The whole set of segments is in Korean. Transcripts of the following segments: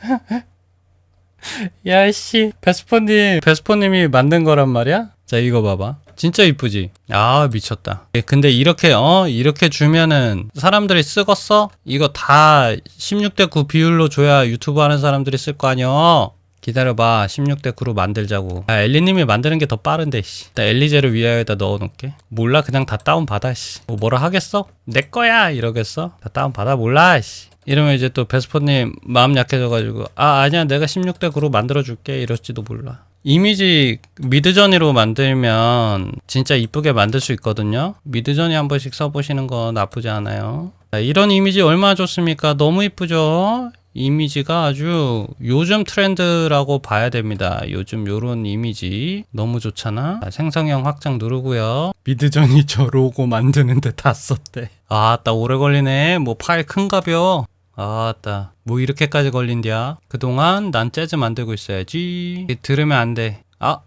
야씨. 베스퍼님 베스퍼님이 만든 거란 말이야? 자 이거 봐봐. 진짜 이쁘지? 아 미쳤다. 예, 근데 이렇게 어? 이렇게 주면은 사람들이 쓰겄어? 이거 다 16대 9 비율로 줘야 유튜브 하는 사람들이 쓸 거 아니야 기다려봐. 16대 9로 만들자고. 아 엘리님이 만드는 게 더 빠른데 씨. 일단 엘리제를 위아에다 넣어놓을게. 몰라? 그냥 다 다운받아 씨. 뭐 뭐라 하겠어? 내 거야! 이러겠어? 다 다운받아? 몰라 씨 이러면 이제 또 베스퍼님 마음 약해져가지고 아 아니야 내가 16대 9로 만들어줄게 이럴지도 몰라 이미지 미드저니로 만들면 진짜 이쁘게 만들 수 있거든요 미드저니 한 번씩 써보시는 거 나쁘지 않아요 자, 이런 이미지 얼마나 좋습니까 너무 이쁘죠 이미지가 아주 요즘 트렌드라고 봐야 됩니다. 요즘 요런 이미지 너무 좋잖아. 자, 생성형 확장 누르고요. 미드전이 저 로고 만드는데 다 썼대. 아 따 오래 걸리네. 뭐 파일 큰가벼. 아따 뭐 이렇게까지 걸린디야. 그동안 난 재즈 만들고 있어야지. 들으면 안 돼. 아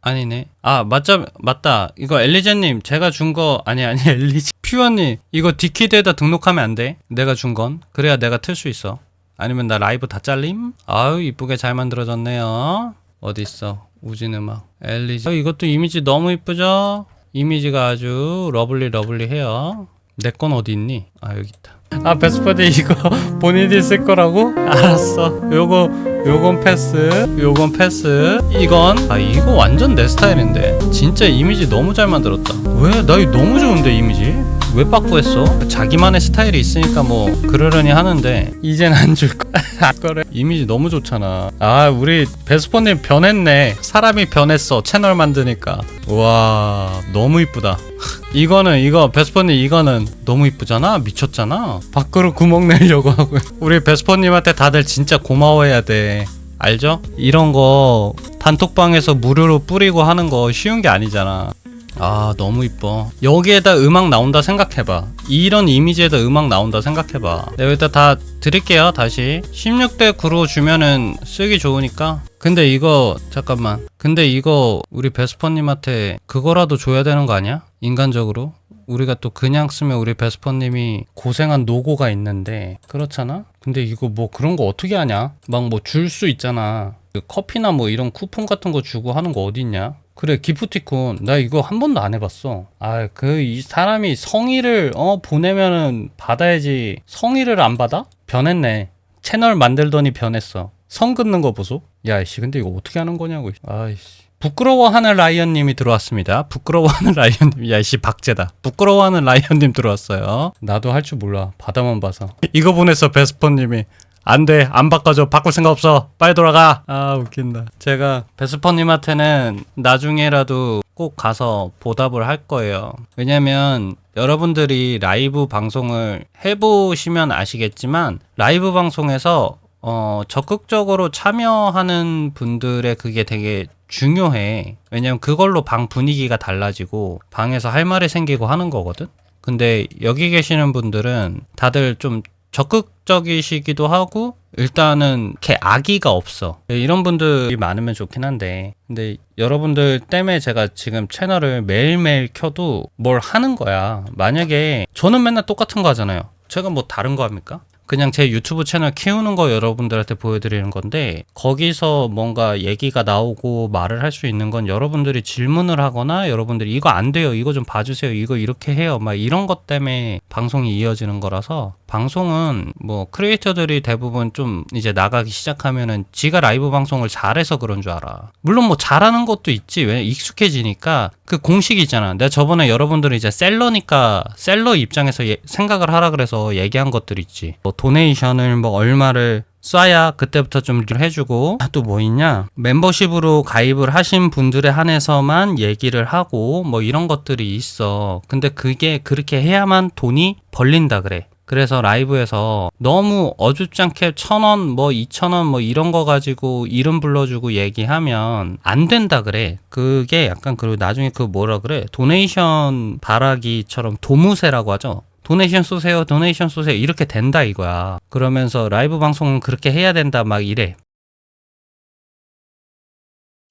아니네. 아, 맞자, 맞다. 이거 엘리제님, 제가 준 거, 아니, 아니, 엘리제. 퓨어님, 이거 디키드에다 등록하면 안 돼. 내가 준 건. 그래야 내가 틀 수 있어. 아니면 나 라이브 다 잘림? 아유, 이쁘게 잘 만들어졌네요. 어딨어? 우진음악. 엘리제. 어, 이것도 이미지 너무 이쁘죠? 이미지가 아주 러블리 러블리 해요. 내 건 어디 있니? 아, 여기 있다. 아, 베스퍼디 이거 본인이 쓸 거라고? 알았어. 요거, 요건 패스, 요건 패스. 이건, 아, 이거 완전 내 스타일인데. 진짜 이미지 너무 잘 만들었다. 왜? 나 이거 너무 좋은데, 이미지? 왜 바꾸했어? 자기만의 스타일이 있으니까 뭐 그러려니 하는데 이젠 안줄 거야. 거래. 이미지 너무 좋잖아. 아 우리 베스포님 변했네. 사람이 변했어. 채널 만드니까. 와 너무 이쁘다. 이거는 이거 베스포님 이거는 너무 이쁘잖아. 미쳤잖아. 밖으로 구멍 내려고 하고. 우리 베스포님한테 다들 진짜 고마워해야 돼. 알죠? 이런 거 단톡방에서 무료로 뿌리고 하는 거 쉬운 게 아니잖아. 아 너무 이뻐. 여기에다 음악 나온다 생각해봐. 이런 이미지에다 음악 나온다 생각해봐. 네, 여기다 다 드릴게요 다시. 16대 9로 주면은 쓰기 좋으니까. 근데 이거 잠깐만. 근데 이거 우리 베스퍼님한테 그거라도 줘야 되는 거 아니야? 인간적으로? 우리가 또 그냥 쓰면 우리 베스퍼님이 고생한 노고가 있는데. 그렇잖아? 근데 이거 뭐 그런 거 어떻게 하냐? 막 뭐 줄 수 있잖아. 그 커피나 뭐 이런 쿠폰 같은 거 주고 하는 거 어딨냐? 그래 기프티콘. 나 이거 한 번도 안 해봤어. 아 그 이 사람이 성의를 어 보내면은 받아야지. 성의를 안 받아? 변했네. 채널 만들더니 변했어. 성 긋는 거 보소. 야이씨 근데 이거 어떻게 하는 거냐고 아이씨. 부끄러워하는 라이언님이 들어왔습니다. 부끄러워하는 라이언님. 야 이씨 박제다. 부끄러워하는 라이언님 들어왔어요. 나도 할 줄 몰라. 바다만 봐서. 이거 보냈어 베스퍼님이 안 돼. 안 바꿔줘. 바꿀 생각 없어. 빨리 돌아가. 아, 웃긴다. 제가 베스퍼님한테는 나중에라도 꼭 가서 보답을 할 거예요. 왜냐면 여러분들이 라이브 방송을 해보시면 아시겠지만 라이브 방송에서 어, 적극적으로 참여하는 분들의 그게 되게 중요해. 왜냐면 그걸로 방 분위기가 달라지고 방에서 할 말이 생기고 하는 거거든. 근데 여기 계시는 분들은 다들 좀 적극적이시기도 하고 일단은 이렇게 악의가 없어. 이런 분들이 많으면 좋긴 한데. 근데 여러분들 때문에 제가 지금 채널을 매일매일 켜도 뭘 하는 거야. 만약에 저는 맨날 똑같은 거 하잖아요. 제가 뭐 다른 거 합니까? 그냥 제 유튜브 채널 키우는 거 여러분들한테 보여드리는 건데 거기서 뭔가 얘기가 나오고 말을 할 수 있는 건 여러분들이 질문을 하거나 여러분들이 이거 안 돼요 이거 좀 봐주세요 이거 이렇게 해요 막 이런 것 때문에 방송이 이어지는 거라서 방송은 뭐 크리에이터들이 대부분 좀 이제 나가기 시작하면은 지가 라이브 방송을 잘해서 그런 줄 알아. 물론 뭐 잘하는 것도 있지. 왜? 익숙해지니까 그 공식이 있잖아. 내가 저번에 여러분들은 이제 셀러니까 셀러 입장에서 예- 생각을 하라 그래서 얘기한 것들 있지. 뭐 도네이션을 뭐 얼마를 쏴야 그때부터 좀 해주고 또뭐 있냐 멤버십으로 가입을 하신 분들에 한해서만 얘기를 하고 뭐 이런 것들이 있어 근데 그게 그렇게 해야만 돈이 벌린다 그래 그래서 라이브에서 너무 어줍잖게 천 원, 뭐 이천 원, 뭐 이런 거 가지고 이름 불러주고 얘기하면 안 된다 그래. 그게 약간 그리고 나중에 그 뭐라 그래? 도네이션 바라기처럼 도무새라고 하죠. 도네이션 쏘세요, 도네이션 쏘세요. 이렇게 된다 이거야. 그러면서 라이브 방송은 그렇게 해야 된다 막 이래.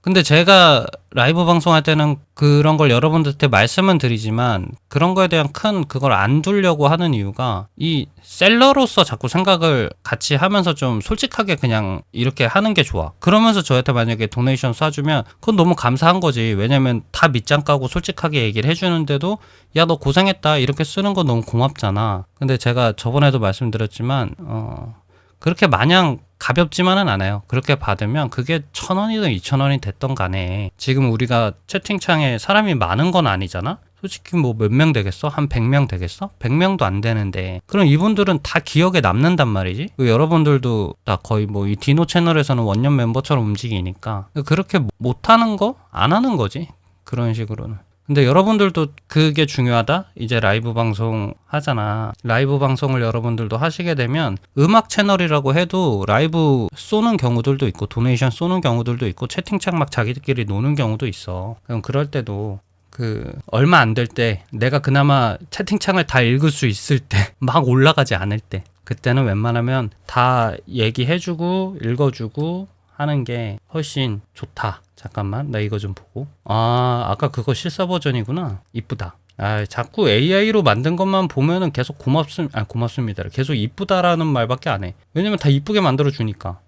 근데 제가 라이브 방송할 때는 그런 걸 여러분들한테 말씀은 드리지만 그런 거에 대한 큰 그걸 안 두려고 하는 이유가 이 셀러로서 자꾸 생각을 같이 하면서 좀 솔직하게 그냥 이렇게 하는 게 좋아. 그러면서 저한테 만약에 도네이션 쏴주면 그건 너무 감사한 거지. 왜냐면 다 밑장 까고 솔직하게 얘기를 해주는데도 야 너 고생했다 이렇게 쓰는 건 너무 고맙잖아. 근데 제가 저번에도 말씀드렸지만 어 그렇게 마냥 가볍지만은 않아요. 그렇게 받으면 그게 천 원이든 이천 원이 됐던 간에 지금 우리가 채팅창에 사람이 많은 건 아니잖아? 솔직히 뭐 몇 명 되겠어? 한 100명 되겠어? 100명도 안 되는데. 그럼 이분들은 다 기억에 남는단 말이지? 그 여러분들도 다 거의 뭐 이 디노 채널에서는 원년 멤버처럼 움직이니까. 그렇게 못하는 거? 안 하는 거지. 그런 식으로는. 근데 여러분들도 그게 중요하다? 이제 라이브 방송 하잖아. 라이브 방송을 여러분들도 하시게 되면 음악 채널이라고 해도 라이브 쏘는 경우들도 있고 도네이션 쏘는 경우들도 있고 채팅창 막 자기들끼리 노는 경우도 있어. 그럼 그럴 때도 그 얼마 안 될 때 내가 그나마 채팅창을 다 읽을 수 있을 때 막 올라가지 않을 때 그때는 웬만하면 다 얘기해주고 읽어주고 하는 게 훨씬 좋다. 잠깐만, 나 이거 좀 보고. 아, 아까 그거 실사 버전이구나. 이쁘다. 아, 자꾸 AI로 만든 것만 보면은 계속 고맙습, 아, 고맙습니다. 계속 이쁘다라는 말밖에 안 해. 왜냐면 다 이쁘게 만들어 주니까.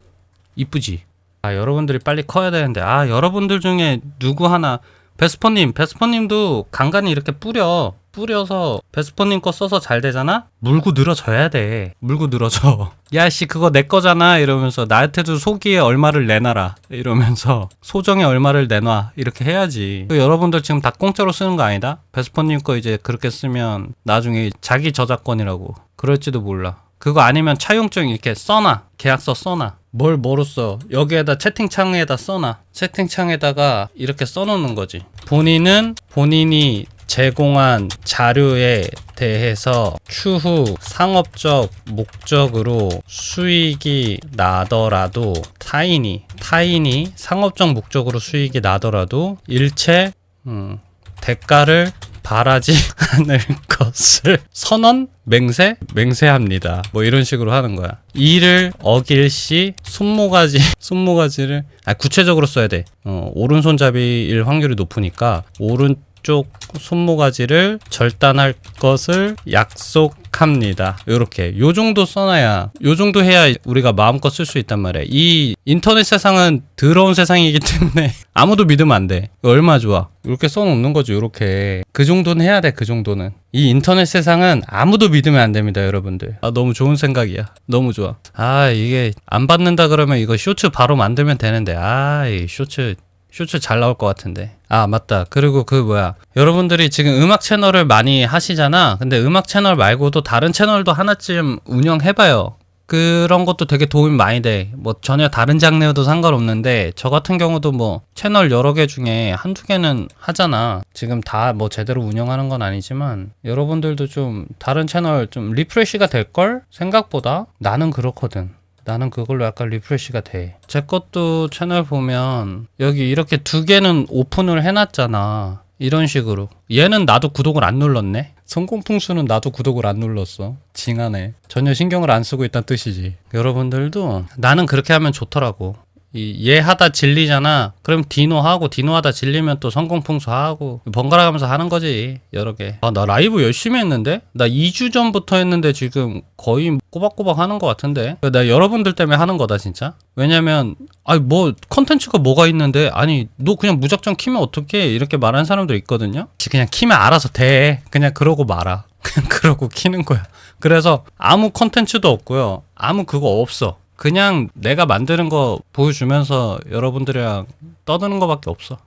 이쁘지. 아, 여러분들이 빨리 커야 되는데, 아, 여러분들 중에 누구 하나, 베스퍼님, 베스퍼님도 간간히 이렇게 뿌려. 뿌려서 베스퍼님 거 써서 잘 되잖아? 물고 늘어져야 돼. 물고 늘어져. 야, 씨, 그거 내 거잖아. 이러면서 나한테도 소기에 얼마를 내놔라. 이러면서 소정에 얼마를 내놔. 이렇게 해야지. 그 여러분들 지금 다 공짜로 쓰는 거 아니다? 베스퍼님 거 이제 그렇게 쓰면 나중에 자기 저작권이라고. 그럴지도 몰라. 그거 아니면 차용증 이렇게 써놔. 계약서 써놔. 뭘 뭐로 써? 여기에다 채팅창에다 써놔. 채팅창에다가 이렇게 써놓는 거지. 본인은 본인이 제공한 자료에 대해서 추후 상업적 목적으로 수익이 나더라도 타인이 타인이 상업적 목적으로 수익이 나더라도 일체 음, 대가를 바라지 않을 것을 선언 맹세 맹세합니다. 뭐 이런 식으로 하는 거야. 이를 어길 시 손모가지 손모가지를 아 구체적으로 써야 돼. 어, 오른손잡이일 확률이 높으니까 오른 쪽 손모가지를 절단할 것을 약속합니다. 요렇게 요 정도 써놔야 요 정도 해야 우리가 마음껏 쓸 수 있단 말이야. 이 인터넷 세상은 더러운 세상이기 때문에 아무도 믿으면 안 돼. 얼마 좋아. 이렇게 써놓는 거죠. 요렇게 그 정도는 해야 돼. 그 정도는 이 인터넷 세상은 아무도 믿으면 안 됩니다, 여러분들. 아 너무 좋은 생각이야. 너무 좋아. 아 이게 안 받는다 그러면 이거 쇼츠 바로 만들면 되는데 아이 쇼츠 쇼츠 잘 나올 것 같은데. 아, 맞다. 그리고 그 뭐야. 여러분들이 지금 음악 채널을 많이 하시잖아. 근데 음악 채널 말고도 다른 채널도 하나쯤 운영해봐요. 그런 것도 되게 도움이 많이 돼. 뭐 전혀 다른 장르여도 상관없는데 저 같은 경우도 뭐 채널 여러 개 중에 한두 개는 하잖아. 지금 다 뭐 제대로 운영하는 건 아니지만 여러분들도 좀 다른 채널 좀 리프레시가 될 걸? 생각보다 나는 그렇거든. 나는 그걸로 약간 리프레시가 돼. 제 것도 채널 보면 여기 이렇게 두 개는 오픈을 해놨잖아. 이런 식으로. 얘는 나도 구독을 안 눌렀네. 성공풍수는 나도 구독을 안 눌렀어. 징하네. 전혀 신경을 안 쓰고 있다는 뜻이지. 여러분들도 나는 그렇게 하면 좋더라고. 이얘 하다 질리잖아. 그럼 디노 하고 디노 하다 질리면 또 성공풍수 하고 번갈아 가면서 하는 거지. 여러 개. 아, 나 라이브 열심히 했는데? 나 2주 전부터 했는데 지금 거의 꼬박꼬박 하는 것 같은데. 나 여러분들 때문에 하는 거다 진짜. 왜냐면 아니 뭐 컨텐츠가 뭐가 있는데 아니 너 그냥 무작정 키면 어떡해 이렇게 말하는 사람도 있거든요. 그냥 키면 알아서 돼. 그냥 그러고 말아. 그냥 그러고 키는 거야. 그래서 아무 컨텐츠도 없고요. 아무 그거 없어. 그냥 내가 만드는 거 보여주면서 여러분들이랑 떠드는 거밖에 없어.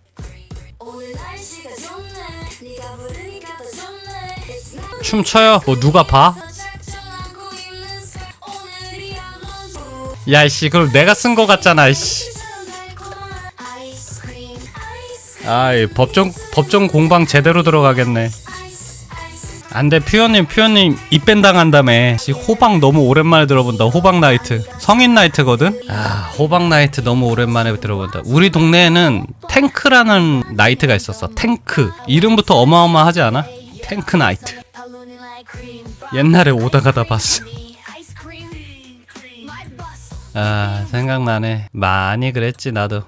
춤춰요. 뭐 누가 봐? 오늘이야말로 야이씨 그럼 내가 쓴 거 같잖아. 아이스 아이 법정 법정 공방 제대로 들어가겠네. 안돼. 퓨어님 퓨어님 입밴 당한다며 씨, 호박 너무 오랜만에 들어본다. 호박 나이트. 성인 나이트거든? 아 호박 나이트 너무 오랜만에 들어본다. 우리 동네에는 탱크라는 나이트가 있었어. 탱크. 이름부터 어마어마하지 않아? 탱크 나이트. 옛날에 오다 가다 봤어. 아 생각나네. 많이 그랬지 나도